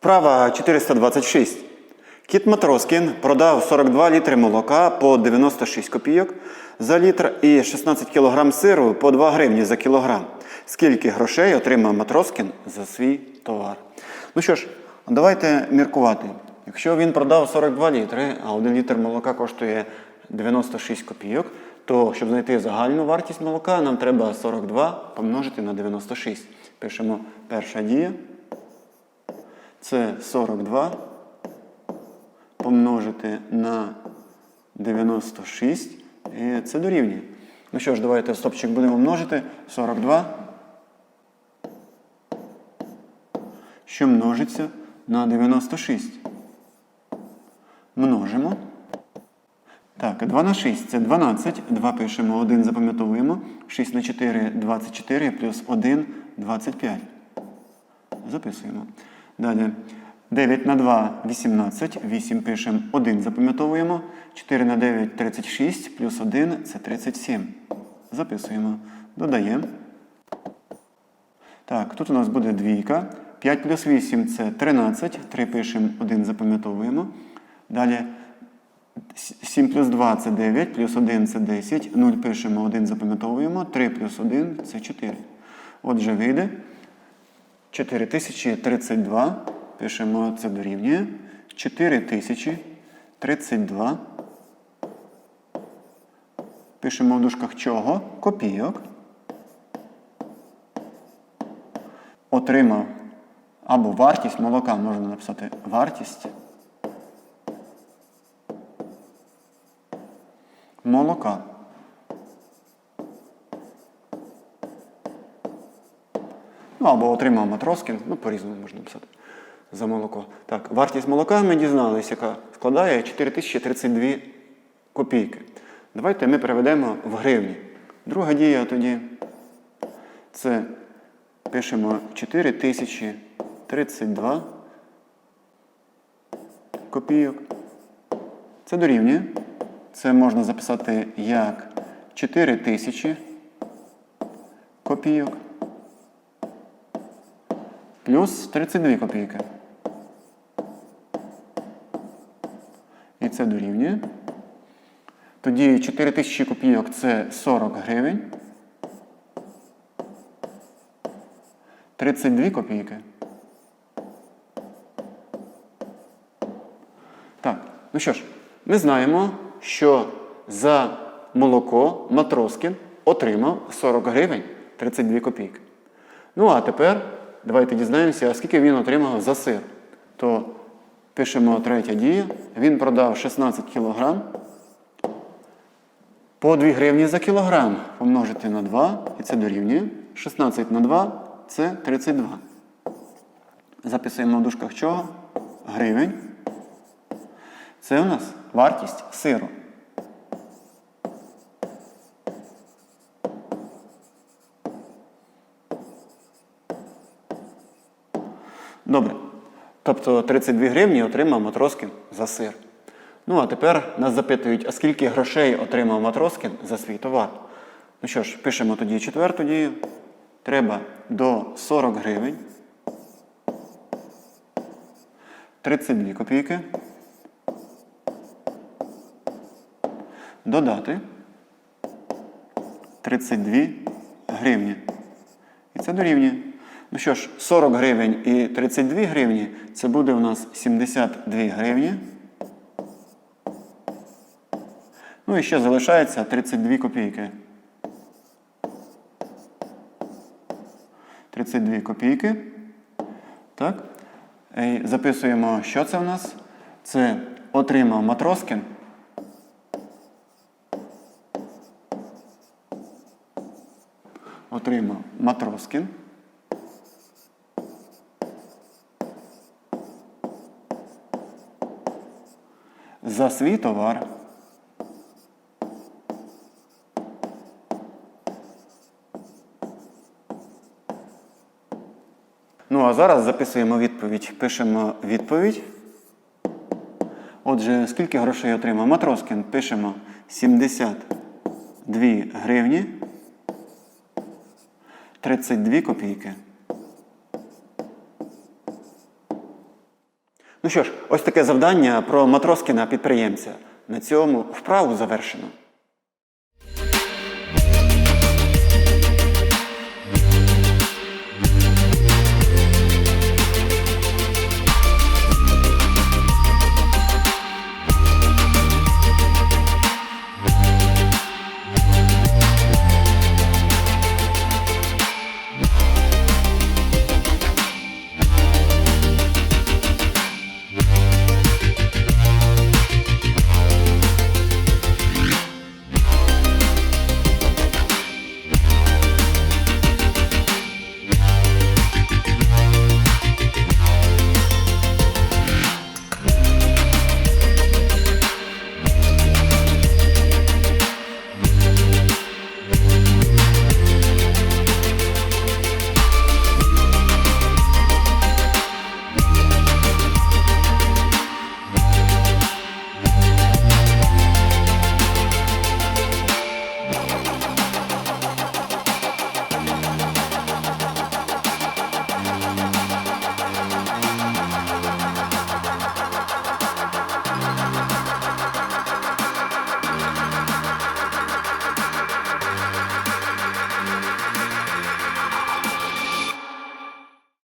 Вправа 426. Кіт Матроскін продав 42 літри молока по 96 копійок за літр і 16 кг сиру по 2 гривні за кілограм. Скільки грошей отримав Матроскін за свій товар? Ну що ж, давайте міркувати. Якщо він продав 42 літри, а 1 літр молока коштує 96 копійок, то щоб знайти загальну вартість молока, нам треба 42 помножити на 96. Пишемо перша дія. Це 42 помножити на 96. І це дорівнює. Ну що ж, давайте стопчик будемо множити. 42. Що множиться на 96. Множимо. Так, 2 на 6 це 12. 2 пишемо, 1 запам'ятовуємо. 6 на 4 24 плюс 1 25. Записуємо. Далі. 9 на 2 18. 8 пишемо 1 запам'ятовуємо. 4 на 9 36 плюс 1 це 37. Записуємо. Додаємо. Так, тут у нас буде двійка. 5 плюс 8 це 13. 3 пишемо, 1 запам'ятовуємо. Далі 7 плюс 2 це 9, плюс 1 це 10. 0 пишемо, 1 запам'ятовуємо. 3 плюс 1 це 4. Отже, вийде 4032. Пишемо, це дорівнює. 4032. Пишемо в дужках чого? Копійок. Отримав або вартість молока можна написати вартість молока. Ну, або отримав матроскін, ну, по-різному можна написати за молоко. Так, вартість молока ми дізналися, яка складає 4032 копійки. Давайте ми переведемо в гривні. Друга дія тоді це пишемо 4032 копійок. Це дорівнює. Це можна записати як 4000 копійок плюс 32 копійки. І це дорівнює. Тоді 4000 копійок це 40 гривень. 32 копійки. Так, ну що ж, ми знаємо, що за молоко Матроскін отримав 40 гривень 32 копійки. Ну, а тепер давайте дізнаємося, а скільки він отримав за сир. То пишемо третя дія. Він продав 16 кілограм. По 2 гривні за кілограм помножити на 2, і це дорівнює. 16 на 2 це 32. Записуємо в дужках чого? Гривень. Це у нас вартість сиру. Добре. Тобто 32 гривні отримав Матроскін за сир. Ну, а тепер нас запитують, а скільки грошей отримав Матроскін за свій товар? Ну що ж, пишемо тоді четверту дію. Треба до 40 гривень. 32 копійки. Додати 32 гривні. І це дорівнює. Ну що ж, 40 гривень і 32 гривні це буде у нас 72 гривні. Ну і ще залишається 32 копійки. 32 копійки. Так. І записуємо, що це в нас. Це отримав Матроскін. Отримав Матроскін. За свій товар. Ну, а зараз записуємо відповідь. Пишемо відповідь. Отже, скільки грошей отримав Матроскін? Пишемо 72 гривні 32 копійки. Ну що ж, ось таке завдання про Матроскіна підприємця. На цьому вправу завершено.